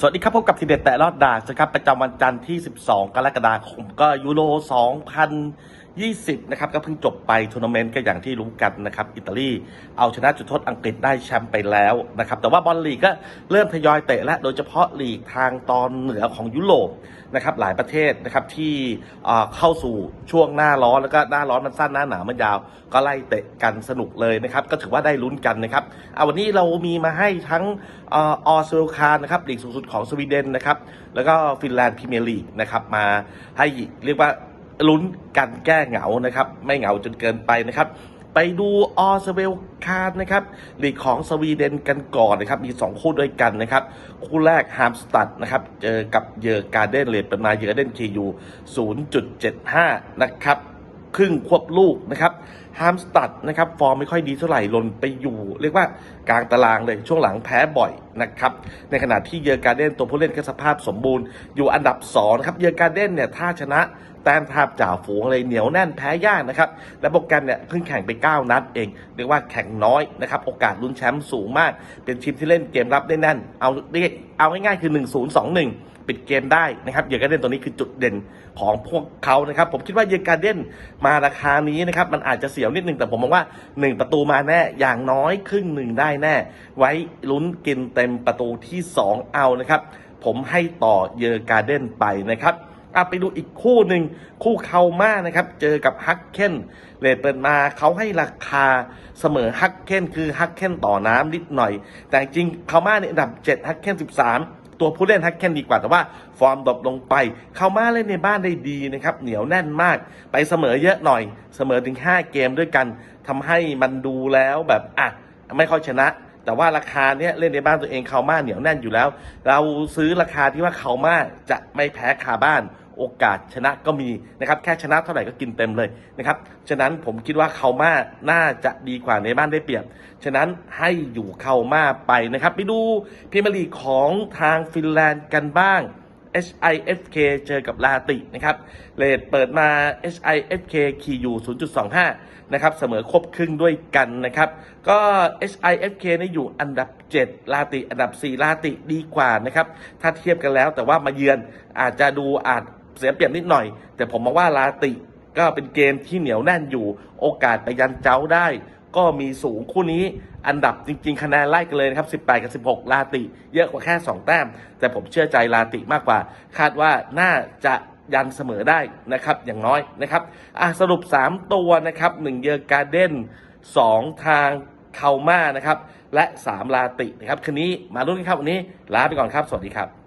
สวัสดีครับพบกับทีเด็ดแต่รอดดาสครับประจำวันจันทร์ที่ 12 กรกฎาคมก็ยูโร 20 นะครับ ก็เพิ่งจบไปทัวร์นาเมนต์ก็อย่างที่รู้กันนะครับ อิตาลีเอาชนะจุดโทษอังกฤษได้แชมป์ไปแล้วนะครับ แต่ว่าบอลลีกก็เริ่มทยอยเตะและ โดยเฉพาะลีกทางตอนเหนือของยุโรปนะครับ หลายประเทศนะครับที่เข้าสู่ช่วงหน้าร้อนแล้วก็หน้าร้อนมันสั้นหน้าหนาวมันยาว ก็ไล่เตะกันสนุกเลยนะครับ ก็ถือว่าได้ลุ้นกันนะครับเอาวันนี้เรามีมาให้ทั้งออสเวลคารนะครับลีกสูงสุดของสวีเดนนะครับ แล้วก็ฟินแลนด์พรีเมียร์ลีกนะครับมาให้เรียกว่า ลุ้นกันแก้เหงานะครับ ไม่เหงาจนเกินไปนะครับ ไปดูออสเวลคารนะครับลีกของสวีเดนกันก่อนนะครับ มี 2 คู่ด้วยกันนะครับ คู่แรกฮามสตัดนะครับ เจอกับเยอร์การ์เดนเลดเป็นมาเยอร์การ์เดนเคยู0.75 นะครับครึ่งควบลูกนะครับฮามสตัดนะครับฟอร์มไม่ค่อยดีเท่าไหร่ลนไปอยู่ เรียกว่ากลางตารางเลยช่วงหลังแพ้บ่อยนะครับในขณะที่เยอร์การ์เดนตัวผู้เล่นก็สภาพสมบูรณ์อยู่อันดับ2นะครับเยอร์การ์เดนเนี่ยถ้าชนะ แต้มภาพจ่าฝูงเลยเหนียวแน่นแพ้ยากนะครับ และโปรแกรมเนี่ยเพิ่งแข่งไป 9 นัดเอง เรียกว่าแข่งน้อยนะครับ โอกาสลุ้นแชมป์สูงมาก เป็นทีมที่เล่นเกมรับได้แน่น เอาเรียกเอาง่ายๆคือ 1-0-2-1ปิดเกมได้นะครับเยอร์การ์เดนตัวนี้คือจุดเด่นของพวกเขานะครับ ผมคิดว่าเยอร์การ์เดนมาราคานี้นะครับมันอาจจะเสียวนิดนึงแต่ผมมองว่า 1 ประตูมาแน่อย่างน้อยครึ่งหนึ่งได้แน่ ไว้ลุ้นกินเต็มประตูที่ 2 เอานะครับ ผมให้ต่อเยอร์การ์เดนไปนะครับ อะไปดูอีกคู่หนึ่งคู่เคาม่านะครับ เจอกับฮักเคนเลทเปิดมาเขาให้ราคาเสมอฮักเคนคือฮักเคนต่อน้ำนิดหน่อย แต่จริงเคามาในยอันดับ 7ฮักเคน13ตัวผู้เล่นฮักเคนดีกว่าแต่ว่าฟอร์มดรอปลงไป เข้ามาเล่นในบ้านได้ดีนะครับ เหนียวแน่นมาก ไปเสมอเยอะหน่อย เสมอถึง 5 เกมด้วยกันทำให้มันดูแล้วแบบอะไม่ค่อยชนะ แต่ว่าราคาเนี้ยเล่นในบ้านตัวเองเขามาเหนียวแน่นอยู่แล้ว เราซื้อราคาที่ว่าเขามาจะไม่แพ้คาบ้าน โอกาสชนะก็มีนะครับแค่ชนะเท่าไหร่ก็กินเต็มเลยนะครับฉะนั้นผมคิดว่าเขามาน่าจะดีกว่าในบ้านได้เปรียบ ฉะนั้นให้อยู่เขามาไปนะครับไปดูพรีเมียร์ลีของทางฟินแลนด์กันบ้าง HIFK เจอกับลาตินะครับเลทเปิดมา HIFK ขี่อยู่ 0.25 นะครับ เสมอครบครึ่งด้วยกันนะครับ ก็ HIFK นี่อยู่อันดับ 7 ลาติ อันดับ 4 ลาติดีกว่านะครับ ถ้าเทียบกันแล้วแต่ว่ามาเยือนอาจจะดูอาจ เสียเปรียบนิดหน่อย แต่ผมมองว่าลาติก็เป็นเกมที่เหนียวแน่นอยู่ โอกาสไปยันเจ้าได้ ก็มีสูงคู่นี้อันดับจริง ๆ คะแนนไล่กันเลยนะครับ 18 กับ 16 ลาติ เยอะกว่าแค่ 2 แต้ม แต่ผมเชื่อใจลาติมากกว่า คาดว่าน่าจะยันเสมอได้นะครับอย่างน้อยนะครับอะสรุป 3 ตัวนะครับ1เยอร์การ์เด้น2 ทางเคาม่านะครับ และ 3 ลาตินะครับคืนนี้มาลุ้นกันครับวันนี้ลาไปก่อนครับ สวัสดีครับ